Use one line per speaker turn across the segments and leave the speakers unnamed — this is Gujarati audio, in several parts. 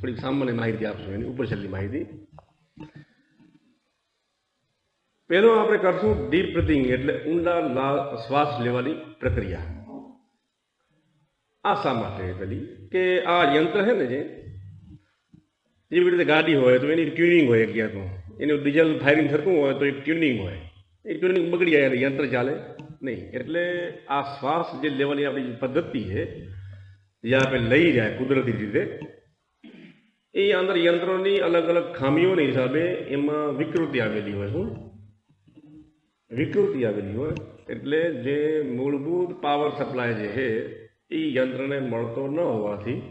થોડીક સામાન્ય માહિતી આપશું, એની ઉપર છેલ્લી માહિતી. પહેલો આપણે કરશું ડીપ બ્રિથિંગ એટલે ઊંડા શ્વાસ લેવાની પ્રક્રિયા. આ શા માટે પેલી? કે આ યંત્ર છે ને જે, જેવી રીતે ગાડી હોય, તો એની ટ્યુનિંગ હોય ક્યાં તો એનું ડીઝલ ફાયરિંગ થતું હોય, તો એક ટ્યુનિંગ હોય. એ ટ્યુનિંગ બગડી જાય યંત્ર ચાલે નહીં. એટલે આ શ્વાસ જે લેવાની આપણી પદ્ધતિ છે, જે આપણે લઈ જાય કુદરતી રીતે એ અંદર યંત્રોની અલગ અલગ ખામીઓને હિસાબે એમાં વિકૃતિ આવેલી હોય, શું? વિકૃતિ આવેલી હોય. એટલે જે મૂળભૂત પાવર સપ્લાય જે છે, એ યંત્રને મળતો ન હોવાથી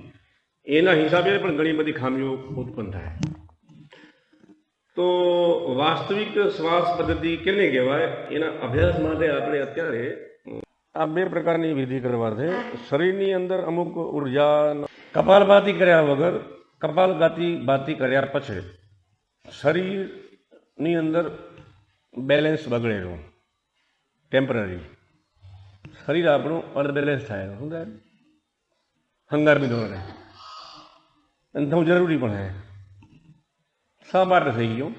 એના હિસાબે પણ ઘણી બધી ખામીઓ ઉત્પન્ન થાય. તો વાસ્તવિક શ્વાસ પદ્ધતિ કેને કહેવાય? એના અભ્યાસ માટે આપણે અત્યારે, આ બે પ્રકારની વિધિ કરવા છે. શરીરની અંદર અમુક ઊર્જા કપાલભાતી કર્યા વગર કપાલભાતી ભાતી કર્યા પછી શરીરની અંદર બેલેન્સ બગડેલું ટેમ્પરરી શરીર આપણું અનબેલેન્સ થાય શું થાય હંગારમી ધોરણે. અને થવું જરૂરી પણ છે. શા માટે થઈ ગયું?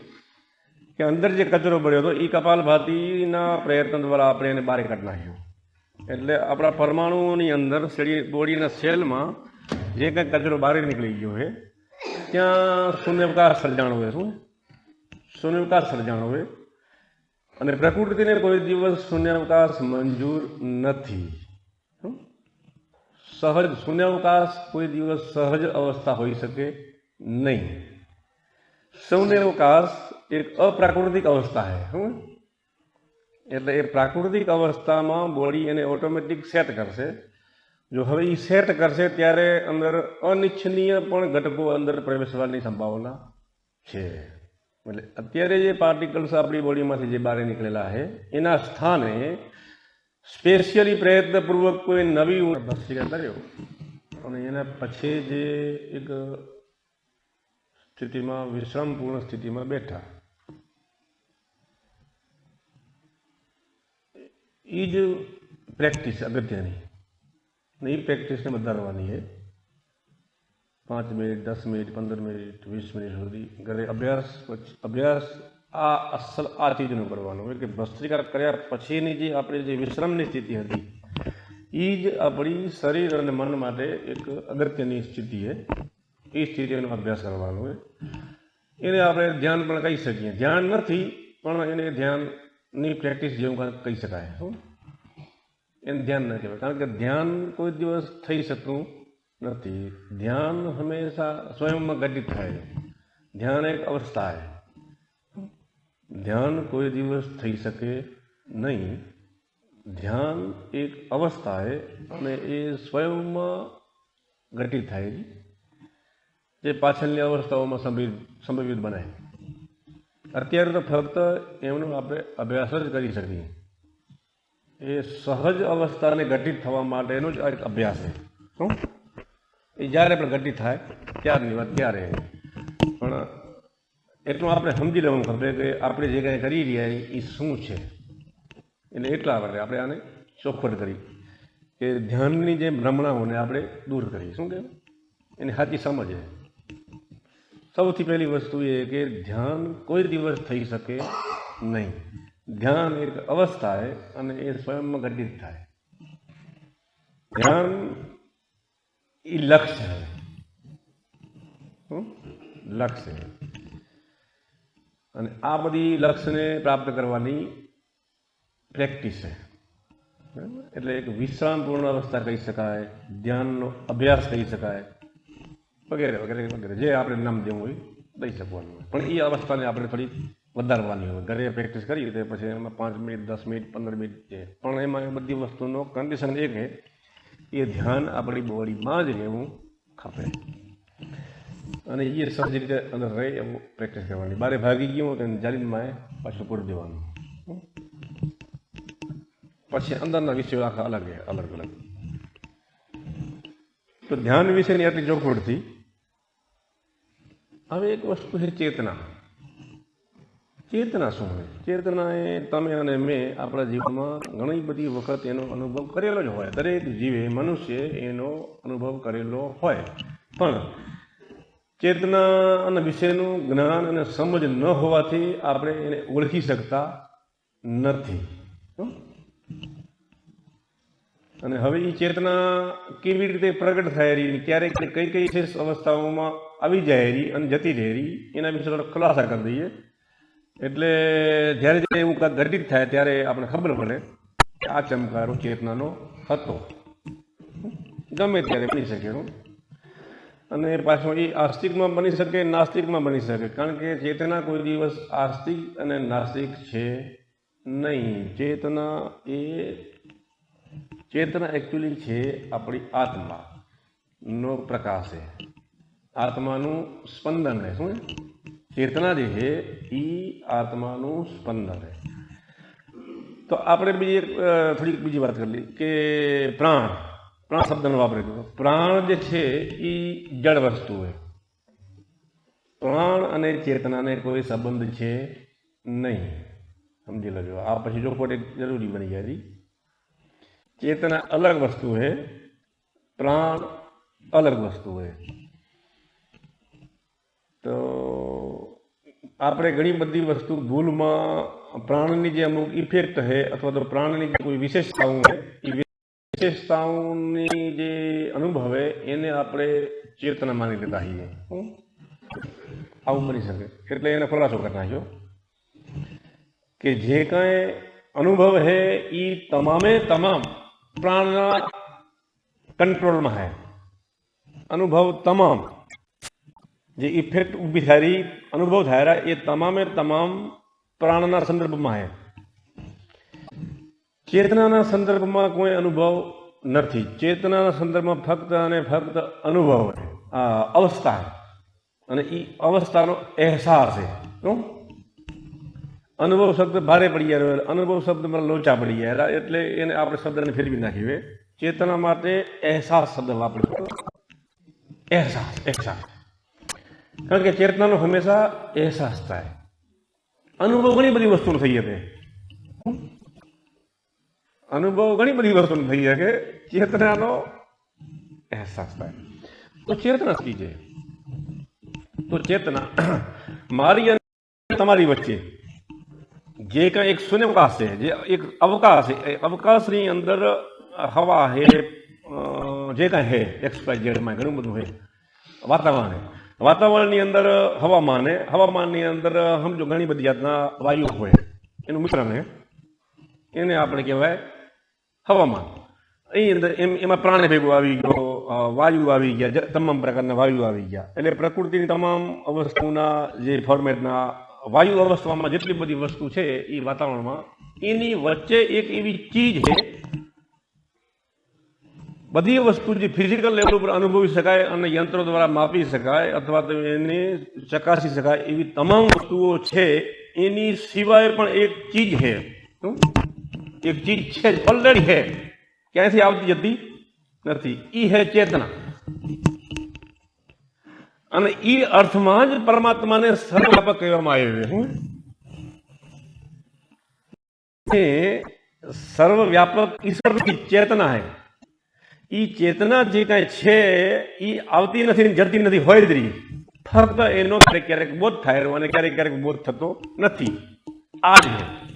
કે અંદર જે કચરો પડ્યો હતો, એ કપાલભાતીના પ્રયત્ન દ્વારા આપણે એને બહાર કાઢી નાખ્યો. એટલે આપણા પરમાણુઓની અંદર શરીર બોડીના સેલમાં જે કંઈ કચરો બહાર નીકળી ગયો છે ત્યાં શૂન્યવકાશ સર્જાણો હોય શું શૂન્યવકાશ સર્જાણો હોય અને પ્રકૃતિને કોઈ દિવસ શૂન્યાવકાશ મંજૂર નથી? સહજ શૂન્યાવકાશ કોઈ દિવસ સહજ અવસ્થા હોઈ શકે નહીં શૂન્યાવકાશ એક અપ્રાકૃતિક અવસ્થા છે હમ? એટલે એ પ્રાકૃતિક અવસ્થામાં બોડી એને ઓટોમેટિક સેટ કરશે। જો હવે એ સેટ કરશે ત્યારે અંદર અનિચ્છનીય પણ ઘટકો અંદર પ્રવેશવાની સંભાવના છે. એટલે અત્યારે જે પાર્ટિકલ્સ આપણી બોડીમાંથી જે બહાર નીકળેલા છે, એના સ્થાને સ્પેશિયલી પ્રયત્નપૂર્વક કોઈ નવી ભસ્તિકા કર્યો. અને એના પછી જે એક સ્થિતિમાં, વિશ્રામપૂર્ણ સ્થિતિમાં બેઠા. એ જ પ્રેક્ટિસ અગત્યની. ને એ પ્રેક્ટિસને વધારવાની છે પાંચ મિનિટ દસ મિનિટ પંદર મિનિટ વીસ મિનિટ સુધી ઘરે અભ્યાસ પછી અભ્યાસ આ અસલ આ ચીજનું કરવાનું એટલે કે ભસ્ત્રિકા કર્યા પછીની જે આપણી જે વિશ્રામની સ્થિતિ હતી એ જ આપણી શરીર અને મન માટે એક અગત્યની સ્થિતિ છે એ સ્થિતિનો અભ્યાસ કરવાનો હોય એને આપણે ધ્યાન પણ કહી શકીએ ધ્યાન નથી પણ એને ધ્યાનની પ્રેક્ટિસ જેવું કહી શકાય શું એને ધ્યાન ન કહેવાય. કારણ કે ધ્યાન કોઈ દિવસ થઈ શકતું નથી. ધ્યાન હંમેશા સ્વયંમાં ઘટિત થાય ધ્યાન એક અવસ્થા છે. ધ્યાન કોઈ દિવસ થઈ શકે નહીં. ધ્યાન એક અવસ્થા છે અને એ સ્વયંમાં ઘટિત થાય છે. જે પાછળની અવસ્થાઓમાં સંભવિત બને અત્યારે તો ફક્ત એમનો આપણે અભ્યાસ જ કરી શકીએ. એ સહજ અવસ્થાને ઘટિત થવા માટેનો જ એક અભ્યાસ છે. શું? એ જ્યારે પણ ઘટિત થાય, ત્યારની વાત ત્યારે. પણ એટલું આપણે સમજી લેવાનું ખબર કે આપણે જે કાંઈ કરી રહ્યા એ શું છે? એટલે એટલા માટે આપણે આને ચોખવટ કરી કે ધ્યાનની જે ભ્રમણાઓને આપણે દૂર કરી શું કે એની સાચી સમજ છે. સૌથી પહેલી વસ્તુ એ કે ધ્યાન કોઈ દિવસ થઈ શકે નહીં. ધ્યાન એક અવસ્થા છે અને એ સ્વયંમાં ઘટિત થાય ધ્યાન એ લક્ષ્ય છે? લક્ષ્ય અને આ બધી લક્ષ્યને પ્રાપ્ત કરવાની પ્રેક્ટિસ છે? એટલે એક વિશ્રામપૂર્ણ અવસ્થા કહી શકાય, ધ્યાનનો અભ્યાસ કહી શકાય, વગેરે વગેરે વગેરે, જે આપણે નામ દેવું હોય, દઈ શકવાનું પણ એ અવસ્થાને આપણે થોડી વધારવાની હોય ઘરે પ્રેક્ટિસ કરી તે પછી એમાં પાંચ મિનિટ, દસ મિનિટ, પંદર મિનિટ છે. પણ એમાં એ બધી વસ્તુનો કન્ડિશન એ કે એ ધ્યાન આપણી બોડીમાં જ રહેવું ખપે. અને એ સહજ રીતે અંદર રહે એવું પ્રેક્ટિસ કરવાની. બારે ભાગી ગયું કે જાલીનમાં પાછું પૂરું દેવાનું. પછી અંદરના વિષયો આખા અલગ છે, અલગ અલગ. તો ધ્યાન વિશેની આટલી ચોખવટથી હવે એક વસ્તુ છે ચેતના. ચેતના શું હોય? ચેતના એ તમે અને મેં આપણા જીવનમાં ઘણી બધી વખત એનો અનુભવ કરેલો જ હોય. દરેક જીવે મનુષ્ય એનો અનુભવ કરેલો હોય. પણ ચેતના અને વિશેનું જ્ઞાન અને સમજ ન હોવાથી આપણે એને ઓળખી શકતા નથી? અને હવે એ ચેતના કેવી રીતે પ્રગટ થાય રહી ક્યારેક કઈ કઈ વિશેષ અવસ્થાઓમાં આવી જાય રહી અને જતી રહી એના વિશે થોડો ખુલાસા કરી દઈએ. એટલે જ્યારે જ્યારે એવું કાંઈક ઘટિત થાય ત્યારે આપણે ખબર પડે કે આ ચમકારો ચેતનાનો હતો. ગમે ત્યારે બની શકે એનું અને પાછો એ આસ્તિકમાં બની શકે, નાસ્તિકમાં બની શકે. કારણ કે ચેતના કોઈ દિવસ આસ્તિક અને નાસ્તિક છે નહીં. ચેતના એ, ચેતના એકચ્યુઅલી છે આપણી આત્મા. નો પ્રકાશ છે. આત્માનું સ્પંદન છે, શું? ચેતના જે છે એ આત્માનું સ્પંદન છે. તો આપણે બીજી એક થોડીક બીજી વાત કરી કે પ્રાણ પ્રાણ શબ્દનો વાપરે પ્રાણ જે છે એ જળ વસ્તુ હોય પ્રાણ અને ચેતનાને કોઈ સંબંધ છે નહીં. સમજી લેજો. આ પછી જો ખોટ એક જરૂરી બની જાય. ચેતના અલગ વસ્તુ છે, પ્રાણ અલગ વસ્તુ હોય તો આપણે ઘણી બધી વસ્તુ ભૂલમાં પ્રાણની જે અમુક ઇફેક્ટ છે અથવા તો પ્રાણની જે કોઈ વિશેષતાઓ છે એ વિશેષતાઓની જે અનુભવ એને આપણે ચેતના માની લેતા છીએ? આવું બની શકે. એટલે એને ખુલાસો કરી નાખ્યો. કે જે કાંઈ અનુભવ હે એ તમામે તમામ પ્રાણના કંટ્રોલમાં હે. અનુભવ તમામ. જે ઇફેક્ટ ઊભી થાય રહી અનુભવ થાય રહ્યા એ તમામે તમામ પ્રાણના સંદર્ભમાં છે ચેતનાના સંદર્ભમાં કોઈ અનુભવ નથી. ચેતનાના સંદર્ભમાં ફક્ત અને ફક્ત અનુભવ અવસ્થા અને એ અવસ્થાનો અહેસાસ છે શું? અનુભવ શબ્દ ભારે પડી ગયા અનુભવ શબ્દ મારા લોચા પડી ગયા. એટલે એને આપણે શબ્દને ફેરવી નાખીએ ચેતના માટે અહેસાસ શબ્દ વાપરીશું અહેસાસ અહેસાસ. કારણ કે ચેતનાનો હંમેશા અહેસાસ થાય. અનુભવ ઘણી બધી વસ્તુનો થઈ શકે. અનુભવ ઘણી બધી વસ્તુનો થઈ શકે. ચેતનાનો અહેસાસ થાય. તો ચેતના શી છે? તો ચેતના મારી અને તમારી વચ્ચે જે કાંઈ એક શૂન્યવકાશ છે, જે એક અવકાશ છે અવકાશની અંદર હવા છે જે કાંઈ છે એક્સ વાય ઘણું બધું છે વાતાવરણ છે વાતાવરણની અંદર હવામાન છે હવામાનની અંદર સમજો ઘણી બધી જાતના વાયુ હોય. એનું મિશ્રણ હે એને આપણે કહેવાય હવામાન. એ અંદર એમ, એમાં પ્રાણી ભેગો આવી ગયો વાયુ આવી ગયા તમામ પ્રકારના વાયુ આવી ગયા. એટલે પ્રકૃતિની તમામ વસ્તુના જે ફોર્મેટના વાયુ અવસ્થામાં જેટલી બધી વસ્તુ છે એ વાતાવરણમાં, એની વચ્ચે એક એવી ચીજ છે બધી વસ્તુ જે ફિઝિકલ લેવલ ઉપર અનુભવી શકાય અને યંત્રો દ્વારા માપી શકાય અથવા તો એને ચકાસી શકાય એવી તમામ વસ્તુઓ છે. એની સિવાય પણ એક ચીજ છે. એક ચીજ છે ઓલરેડી છે. ક્યાંયથી આવતી જતી? નથી. ઈ હે ચેતના. અને ઈ અર્થમાં જ પરમાત્માને સર્વવ્યાપક કહેવામાં આવ્યો છે. સર્વવ્યાપક ઈશ્વરની ચેતના છે. ઈ ચેતના જે કાંઈ છે એ આવતી નથી જતી નથી, હોય જ રહી. ફક્ત એનો ક્યારેક ક્યારેક બોધ થાય અને ક્યારેક ક્યારેક બોધ થતો નથી. આ જ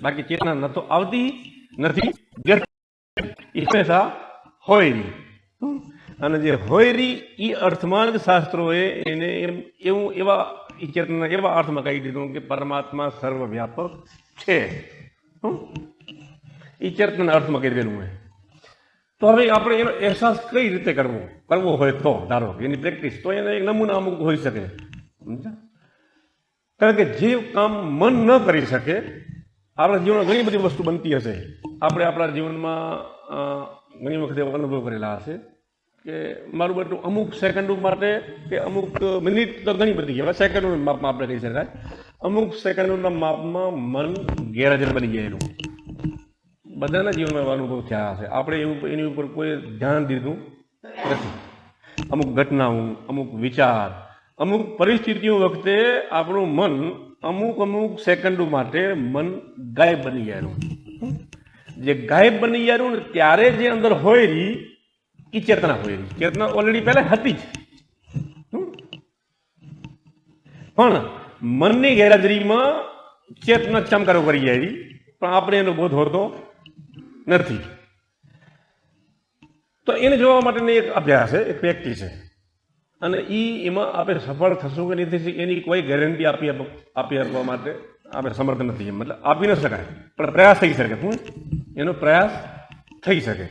બાકી ચેતના ન તો આવતી નથી જતી હંમેશા હોય રહી? અને જે હોય રહી એ અર્થમાં જ શાસ્ત્રોએ એને એમ એવું એવા ઈ ચેતના એવા અર્થમાં કહી દીધું કે પરમાત્મા સર્વવ્યાપક છે. હમ? ચેતના અર્થમાં કહી દેલું હોય તો હવે આપણે એનો અહેસાસ કઈ રીતે કરવો? કરવો હોય તો, ધારો એની પ્રેક્ટિસ તો એને એક નમૂના અમુક હોઈ શકે. સમજા કારણ કે જે કામ મન ન કરી શકે, આપણા જીવનમાં ઘણી બધી વસ્તુ બનતી હશે. આપણે આપણા જીવનમાં ઘણી વખતે અનુભવ કરેલા હશે કે મારું બેટું અમુક સેકન્ડો માટે કે અમુક મિનિટ તો ઘણી બધી હવે સેકન્ડોના માપમાં આપણે કહી શકાય. અમુક સેકન્ડોના માપમાં મન ગેરહાજર બની ગયેલું. બધાના જીવનમાં અનુભવ થયા હશે. આપણે એવું એની ઉપર કોઈ ધ્યાન દીધું નથી. અમુક ઘટનાઓ, અમુક વિચાર, અમુક પરિસ્થિતિઓ વખતે આપણું મન અમુક અમુક સેકન્ડો માટે મન ગાયબ બની ગયેલું જે ગાયબ બની ગયેલું ને ત્યારે જે અંદર હોય રહી એ ચેતના હોય રહી ચેતના ઓલરેડી પહેલા હતી જ? પણ મનની ગેરહાજરીમાં ચેતના ચમકારો કરી જાય પણ આપણે એનો બોધ હોતો નથી. તો એને જોવા માટેની એક અભ્યાસ છે, એક પ્રેક્ટિસ છે. અને એ એમાં આપણે સફળ થશું કે નહીં થશે, એની કોઈ ગેરંટી આપી આપી આપવા માટે આપણે સમર્થ નથી મતલબ આપી ન શકાય. પણ પ્રયાસ થઈ શકે. શું એનો પ્રયાસ થઈ શકે.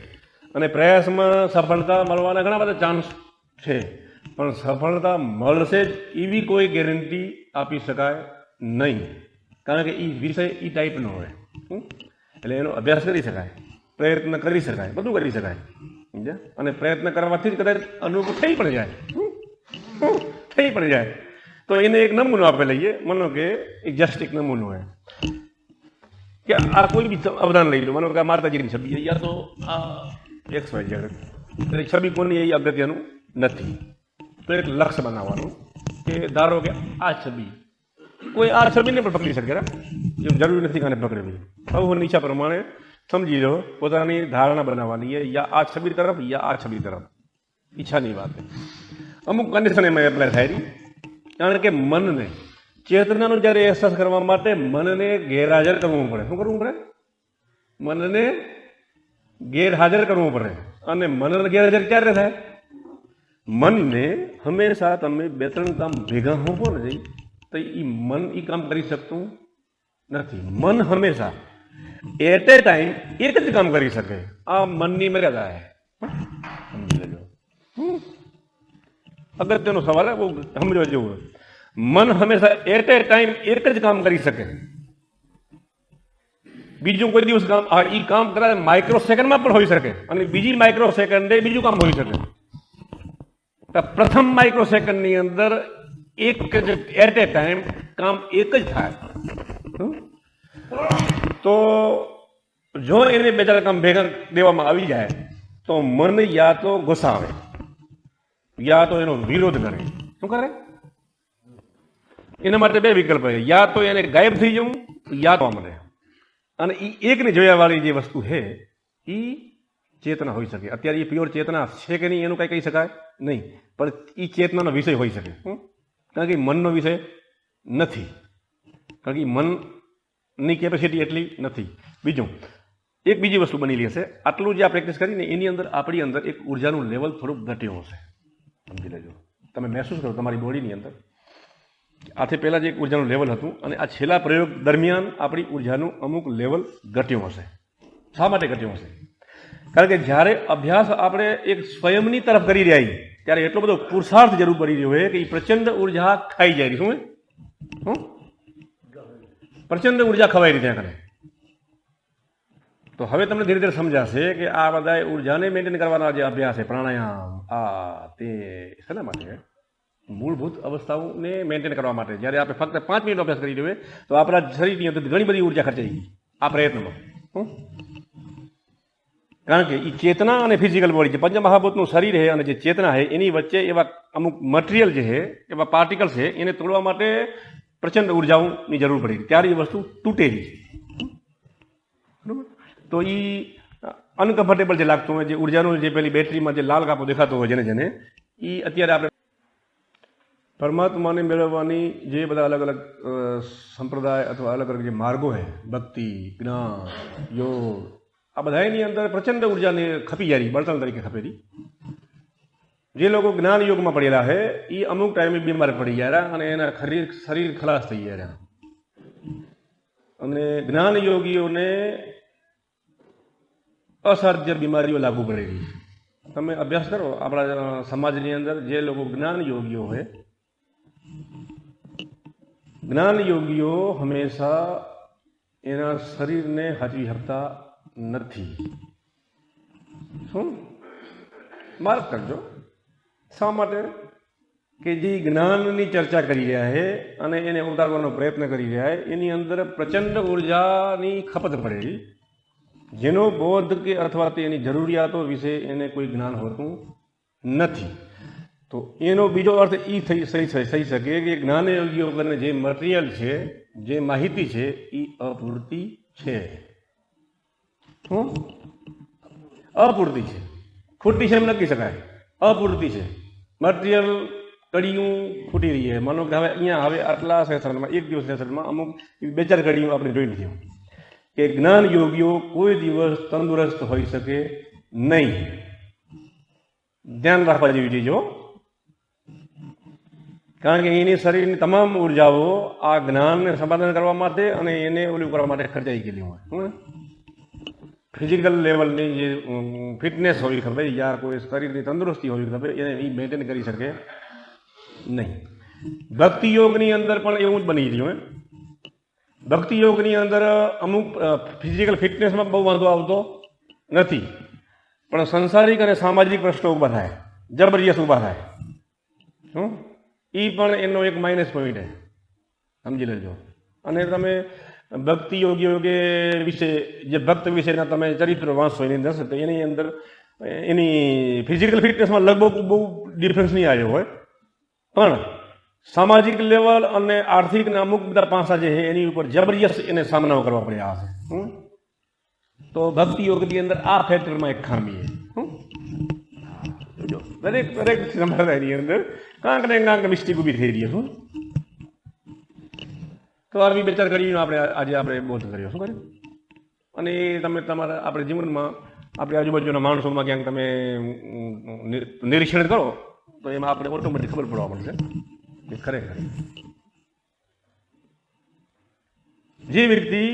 અને પ્રયાસમાં સફળતા મળવાના ઘણા બધા ચાન્સ છે. પણ સફળતા મળશે જ એવી કોઈ ગેરંટી આપી શકાય નહીં. કારણ કે એ વિષય એ ટાઈપનો હોય? એટલે એનો અભ્યાસ કરી શકાય, પ્રયત્ન કરી શકાય, બધું કરી શકાય, સમજ્યા? અને પ્રયત્ન કરવાથી જ કદાચ અનુભવ થઈ પણ જાય? થઈ પણ જાય. તો એને એક નમૂનો આપણે લઈએ. માનો કે એક જસ્ટ એક નમૂનો હોય. કે આ કોઈ બી અવદાન લઈ લો. માનો કે આ માતાજીની છબી યા તો આ એક્સ વાય એટલે છબી કોની એ અગત્યનું નથી. તો એક લક્ષ્ય બનાવવાનું કે ધારો કે આ છબી કોઈ આ છબીને પણ પકડી શકે એવું જરૂરી નથી કે આને પકડવી સૌની નીચા પ્રમાણે સમજી લો, પોતાની ધારણા બનાવવાની યા આ છબી તરફ, યા આ છબી તરફ. ઈચ્છાની વાત અમુક કન્ડિશન એમાં એપ્લાય થાય કારણ કે મનને, ચેતનાનો જ્યારે અહેસાસ કરવા માટે મનને ગેરહાજર કરવું પડે. શું કરવું પડે? મનને ગેરહાજર કરવું પડે. અને મનને ગેરહાજર ક્યારે થાય? મનને હંમેશા તમે બે ત્રણ કામ ભેગા હોવો ને તો એ મન એ કામ કરી શકતું નથી. મન હંમેશા એટ એ ટાઈમ એક જ કામ કરી શકે. આ મનની મર્યાદા છે. સમજી લેજો. અગત્યનો સવાલ હે બહુ સમજવા જેવું. મન હંમેશા એટ એ ટાઈમ એક જ કામ કરી શકે. બીજું કોઈ દિવસ કામ ઈ કામ કદાચ માઇક્રો સેકન્ડમાં પણ હોઈ શકે. અને બીજી માઇક્રો સેકન્ડે બીજું કામ હોઈ શકે. પ્રથમ માઇક્રો સેકન્ડની અંદર એક જ એટ એ ટાઈમ કામ એક જ થાય? તો જો એને બે ચાર કામ ભેગા દેવામાં આવી જાય, તો મન યા તો ઘુસાવે યા તો એનો વિરોધ કરે. શું કરે? એના માટે બે વિકલ્પ છે. યા તો એને ગાયબ થઈ જવું, યા તો મળે અને એ એકને જોયા વાળી જે વસ્તુ છે એ ચેતના હોઈ શકે. અત્યારે એ પ્યોર ચેતના છે કે નહીં એનું કાંઈ કહી શકાય? નહીં. પણ એ ચેતનાનો વિષય હોઈ શકે? કારણ કે મનનો વિષય નથી. કારણ કે મનની કેપેસિટી એટલી નથી. બીજું, એક બીજી વસ્તુ બની હશે. આટલું જે આ પ્રેક્ટિસ કરીને એની અંદર, આપણી અંદર એક ઉર્જાનું લેવલ થોડુંક ઘટ્યું હશે. સમજી લેજો. તમે મહેસૂસ કરો તમારી બોડીની અંદર. આથી પહેલાં જે એક ઉર્જાનું લેવલ હતું અને આ છેલ્લા પ્રયોગ દરમિયાન આપણી ઉર્જાનું અમુક લેવલ ઘટ્યું હશે. શા માટે ઘટ્યું હશે? કારણ કે જ્યારે અભ્યાસ આપણે એક સ્વયંની તરફ કરી રહ્યા છીએ ત્યારે એટલો બધો પુરુષાર્થ જરૂર પડી રહ્યો છે કે એ પ્રચંડ ઊર્જા ખાઈ જાય. શું હું? પ્રચંડ ઊર્જા ખવાઈ રહી ત્યાં કને તો હવે તમને ધીરે ધીરે સમજાશે કે આ બધા ઉર્જાને મેન્ટેન કરવાના જે અભ્યાસ છે, પ્રાણાયામ, આ, તે, શેના માટે મૂળભૂત અવસ્થાઓને મેન્ટેન કરવા માટે જ્યારે આપણે ફક્ત પાંચ મિનિટ અભ્યાસ કરી રહ્યો તો આપણા શરીરની અંદર ઘણી બધી ઊર્જા ખર્ચાઈ ગઈ આ પ્રયત્નમાં હં? કારણ કે એ ચેતના અને ફિઝિકલ બોડી છે. પંચમહાભૂતનું શરીર છે અને જે ચેતના છે, એની વચ્ચે એવા અમુક મટીરિયલ જે છે, એવા પાર્ટિકલ છે, એને તોડવા માટે પ્રચંડ ઉર્જાઓની જરૂર પડી ત્યારે એ વસ્તુ તૂટેલી છે. બરોબર? તો એ અનકમ્ફર્ટેબલ જે લાગતું હોય, જે ઉર્જાનું જે પેલી બેટરીમાં જે લાલ કાપો દેખાતો હોય જેને જેને એ અત્યારે આપણે પરમાત્માને મેળવવાની જે બધા અલગ અલગ સંપ્રદાય અથવા અલગ અલગ જે માર્ગો છે, ભક્તિ, જ્ઞાન, યોગ આ બધાની અંદર પ્રચંડ ઉર્જાને ખપી જાય બળતણ તરીકે ખપેલી જે લોકો જ્ઞાન યોગમાં પડેલા છે એ અમુક ટાઈમે બીમાર પડી ગયા અને એના શરીર શરીર ખલાસ થઈ ગયા અને જ્ઞાન યોગીઓને અસાધ્ય બીમારીઓ લાગુ પડેલી તમે અભ્યાસ કરો, આપણા સમાજની અંદર જે લોકો જ્ઞાન યોગીઓ હોય જ્ઞાન યોગીઓ હંમેશા એના શરીરને હાચવી શકતા નથી. શું? માર્ક કરજો શા માટે? કે જે જ્ઞાનની ચર્ચા કરી રહ્યા છે અને એને ઉતારવાનો પ્રયત્ન કરી રહ્યા છે, એની અંદર પ્રચંડ ઉર્જાની ખપત પડેલી. જેનો બોધ કે અથવા તો એની જરૂરિયાતો વિશે એને કોઈ જ્ઞાન હોતું નથી. તો એનો બીજો અર્થ એ થઈ થઈ થઈ થઈ શકે કે જ્ઞાન યોગીઓ જે મટીરિયલ છે, જે માહિતી છે એ અપૂરતી છે. શું અપૂરતી છે. ખોટી છે એમ નક્કી શકાય. અપૂરતી છે. મટીરિયલ કડીયું ફૂટી રહી છે. માનો કે હવે અહીંયા હવે આટલા સેશનમાં એક દિવસ સેશનમાં અમુક બે ચાર કડીયું આપણે જોઈ લીધી. કે જ્ઞાન યોગીઓ કોઈ દિવસ તંદુરસ્ત હોઈ શકે નહીં. ધ્યાન રાખવા જેવી ચીજ કારણ કે એની શરીરની તમામ ઉર્જાઓ આ જ્ઞાનને સંપાદન કરવા માટે અને એને ઓલું કરવા માટે ખર્ચાઈ ગયેલી હોય. ફિઝિકલ લેવલની જે ફિટનેસ હોવી ખબર યા કોઈ શરીરની તંદુરસ્તી હોવી ખબર, એને એ મેન્ટેન કરી શકે નહીં. ભક્તિ યોગની અંદર પણ એવું જ બની રહ્યું ભક્તિ યોગની અંદર અમુક ફિઝિકલ ફિટનેસમાં બહુ વાંધો આવતો નથી. પણ સંસારિક અને સામાજિક પ્રશ્નો ઊભા થાય, જબરજસ્ત ઊભા થાય. શું એ પણ એનો એક માઇનસ પોઈન્ટ છે. સમજી લેજો. અને તમે ભક્તિ યોગી યોગે વિશે, જે ભક્ત વિશેના તમે ચરિત્ર વાંચો એની અંદર, તો એની અંદર, એની ફિઝિકલ ફિટનેસમાં લગભગ બહુ ડિફરન્સ નહીં આવ્યો હોય. પણ સામાજિક લેવલ અને આર્થિક ને અમુક બધા પાસા જે છે, એની ઉપર જબરજસ્ત એને સામનો કરવા પડ્યા હશે? તો ભક્તિ યોગની અંદર આ ફેક્ટરમાં એક ખામી છે? દરેક દરેક સંપ્રદાયની અંદર કાંક ને કાંક મિસ્ટેક ઊભી થઈ રહી છે. તો આરવી વિચાર કરીને આપણે આજે આપણે બોધ કર્યો. શું કર્યું? અને એ તમે તમારા આપણે જીવનમાં આપણે આજુબાજુના માણસોમાં ક્યાંક તમે નિરીક્ષણ કરો, તો એમાં આપણે ઓટોમેટિક ખબર પડવા મળશે કે ખરેખર. જે વ્યક્તિ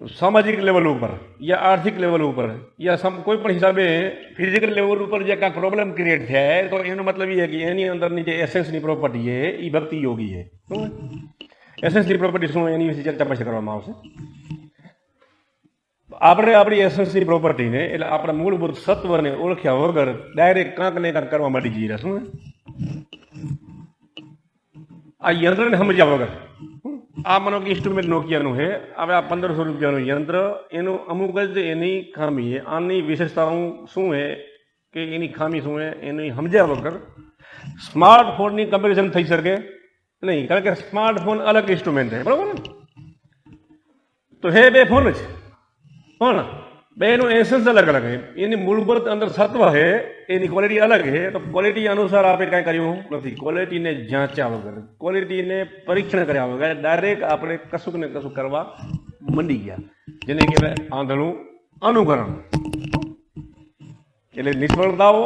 સામાજિક લેવલ ઉપર યા આર્થિક લેવલ ઉપર યા કોઈ પણ હિસાબે ફિઝિકલ લેવલ ઉપર જે કાંઈક પ્રોબ્લેમ ક્રિએટ થાય, તો એનો મતલબ એ કે એની અંદરની જે એસેન્સની પ્રોપર્ટી છે, એ ભક્તિ યોગી છે. એસેન્સની પ્રોપર્ટી શું એની વિશે ચર્ચા પછી કરવામાં આવશે આપણે આપણી એસેન્સની પ્રોપર્ટીને એટલે આપણા મૂળભૂત સત્વને ઓળખ્યા વગર ડાયરેક્ટ કાંક ને કાંક કરવા માટે જઈ રહ્યા. શું આ યંત્રને સમજ્યા વગર આ માનો કે ઇન્સ્ટ્રુમેન્ટ નોકિયાનું છે હવે આ પંદરસો રૂપિયાનું યંત્ર એનું અમુક જ એની ખામી છે આની વિશેષતાઓ શું છે કે એની ખામી શું છે એની સમજ્યા વગર સ્માર્ટફોનની કમ્પેરિઝન થઈ શકે નહીં, કારણ કે સ્માર્ટફોન અલગ ઇન્સ્ટ્રુમેન્ટ છે, બરાબર ને? તો હે બે ફોન જ. પણ બેનું એસેન્સ અલગ અલગ છે. એની મૂળભૂત અંદર સત્વ છે, એની ક્વોલિટી અલગ છે. તો ક્વોલિટી અનુસાર આપણે કાંઈ કર્યું નથી. ક્વોલિટીને જાંચ્યા વગર ક્વોલિટીને પરીક્ષણ કર્યા વગર ડાયરેક્ટ આપણે કશુંક ને કશું કરવા મંડી ગયા. જેને કહેવાય આંધળું અનુકરણ. એટલે નિષ્ફળતાઓ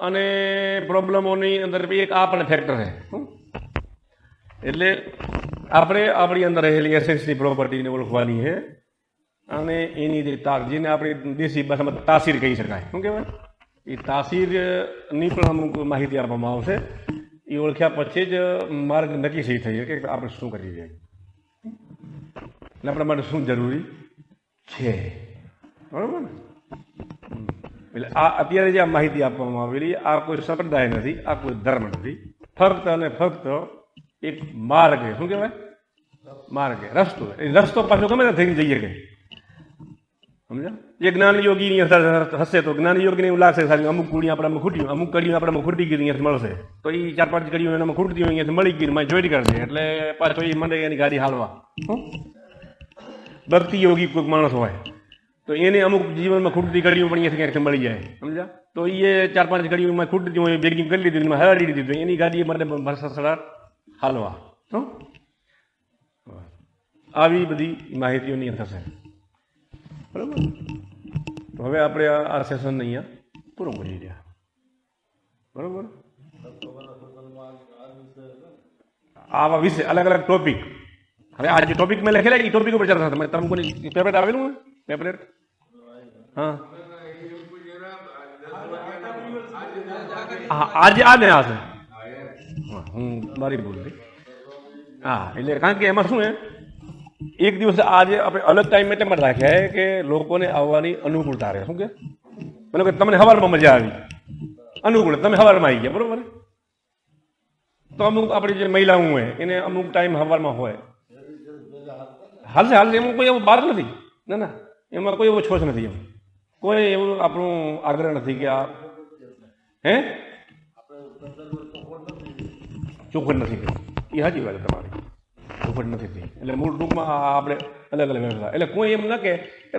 અને પ્રોબ્લેમોની અંદર બી એક આ પણ ફેક્ટર છે? એટલે આપણે આપણી અંદર રહેલી એસેન્સની પ્રોપર્ટીને ઓળખવાની છે અને એની જે તાર જેને આપણે દેશી ભાષામાં તાસીર કહી શકાય. શું કહેવાય? એ તાસીરની પણ અમુક માહિતી આપવામાં આવશે. એ ઓળખ્યા પછી જ માર્ગ નક્કી થઈ શકે કે આપણે શું કરી જાય એટલે આપણા માટે શું જરૂરી છે? બરાબર ને? એટલે આ અત્યારે જે આ માહિતી આપવામાં આવેલી, આ કોઈ સંપ્રદાય નથી, આ કોઈ ધર્મ નથી. ફક્ત અને ફક્ત એક માર્ગ શું કહેવાય? માર્ગ રસ્તો એ રસ્તો પાછો ગમે થઈને જઈએ કે. સમજ્યા? જે જ્ઞાન યોગીની હશે તો જ્ઞાન યોગીને એવું લાગશે સાહેબ, અમુક કુડી આપણામાં ખૂટ્યું અમુક કડીઓ આપણામાં ખૂટી ગઈ અહીંયાથી મળશે. તો એ ચાર પાંચ કડીઓ એનામાં ખૂટતી હોય, અહીંયાથી મળી ગઈ માં જોઈ કરશે. એટલે પાછો એ મને એની ગાડી હાલવા? ભક્તિ યોગી કોઈક માણસ હોય. તો એને અમુક જીવનમાં ખૂટતી કડીઓ પણ અહીંયાથી ક્યાંક મળી જાય. સમજ્યા? તો એ ચાર પાંચ કડીઓમાં ખૂટતી હોય, ભેગી કરી લીધી હરાડી દીધી એની ગાડી મને ભરસા હાલવા હં? આવી બધી માહિતીઓની થશે બરાબર? તો હવે આપણે આ સેશન અહીંયા પૂરું કરી રહ્યા બરાબર? આવા વિશે અલગ અલગ ટોપિક હવે આ જે ટોપિક મેં લખેલા એ ટોપિક ઉપર ચર્ચા તમે તમે કોઈ પેપરેટ આવેલું હા. હા આજે આ ને આ છે. હા, મારી ભૂલ હા એટલે કારણ કે એમાં શું છે એક દિવસ આજે આપણે અલગ ટાઈમ એટલે માટે રાખ્યા કે લોકોને આવવાની અનુકૂળતા રહે. શું કે? મતલબ કે તમને સવારમાં મજા આવી અનુકૂળ તમે સવારમાં આવી ગયા બરોબર? તો અમુક આપણી જે મહિલાઓ હોય એને અમુક ટાઈમ સવારમાં હોય. હાલશે હાલશે એમાં કોઈ એવો બાર નથી. ના ના એમાં કોઈ એવો છોછ નથી એમ. કોઈ એવું આપણું આગ્રહ નથી કે આ હે? ચોખવટ નથી કરી એ સાચી વાત તમારી. ચોખવટ નથી થઈ. એટલે મૂળ ટૂંકમાં આપણે અલગ અલગ વ્યવસ્થા એટલે કોઈ એમ ન કે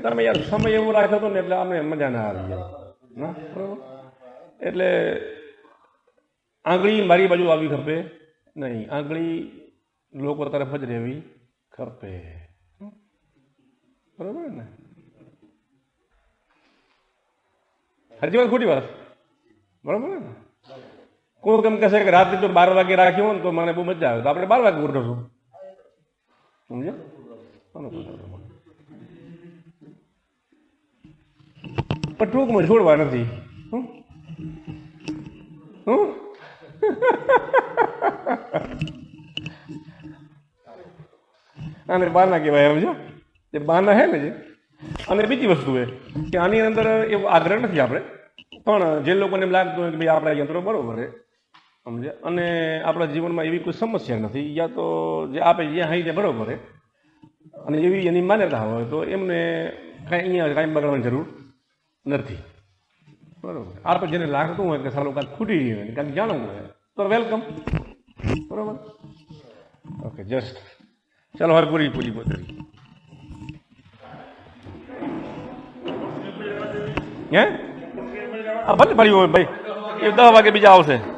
તમે યાર સમય એવો રાખ્યો હતો ને, એટલે અમને મજા ના આવી જાય ના બરાબર? એટલે આંગળી મારી બાજુ આવી ખપે નહીં. આંગળી લોકો તરફ જ રહેવી ખપે બરાબર ને? સાચી વાત ખોટી વાત? બરાબર ને? કોઈ એમ કહેશે કે રાત્રે જો બાર વાગે રાખ્યો ને તો મને બહુ મજા આવે. તો આપણે બાર વાગે ઉઠીશું સમજ્યા? પણ ટૂંકમાં છોડવા નથી? આને બાના કહેવાય સમજો જે બાના હે ને જે? અને બીજી વસ્તુ એ કે આની અંદર એવો આગ્રહ નથી આપણે. પણ જે લોકોને એમ લાગતું હોય કે ભાઈ આપણા યંત્રો બરોબર છે. સમજે અને આપણા જીવનમાં એવી કોઈ સમસ્યા નથી. યા તો જે આપે જ્યાં હાઈ તે બરોબર છે. અને એવી એની માન્યતા હોય તો એમને કાંઈ અહીંયા કાંઈ બગાડવાની જરૂર નથી. બરોબર. આપણે જેને લાગતું હોય કે સારું કાંઈક ખૂટી ગયું હોય કાંઈક જાણવું હોય, તો વેલકમ. બરોબર? Okay, just. ચાલો હવે પૂરી પૂરી હે? હા ભલે ભાઈ હોય ભાઈ. એ દસ વાગે બીજા આવશે.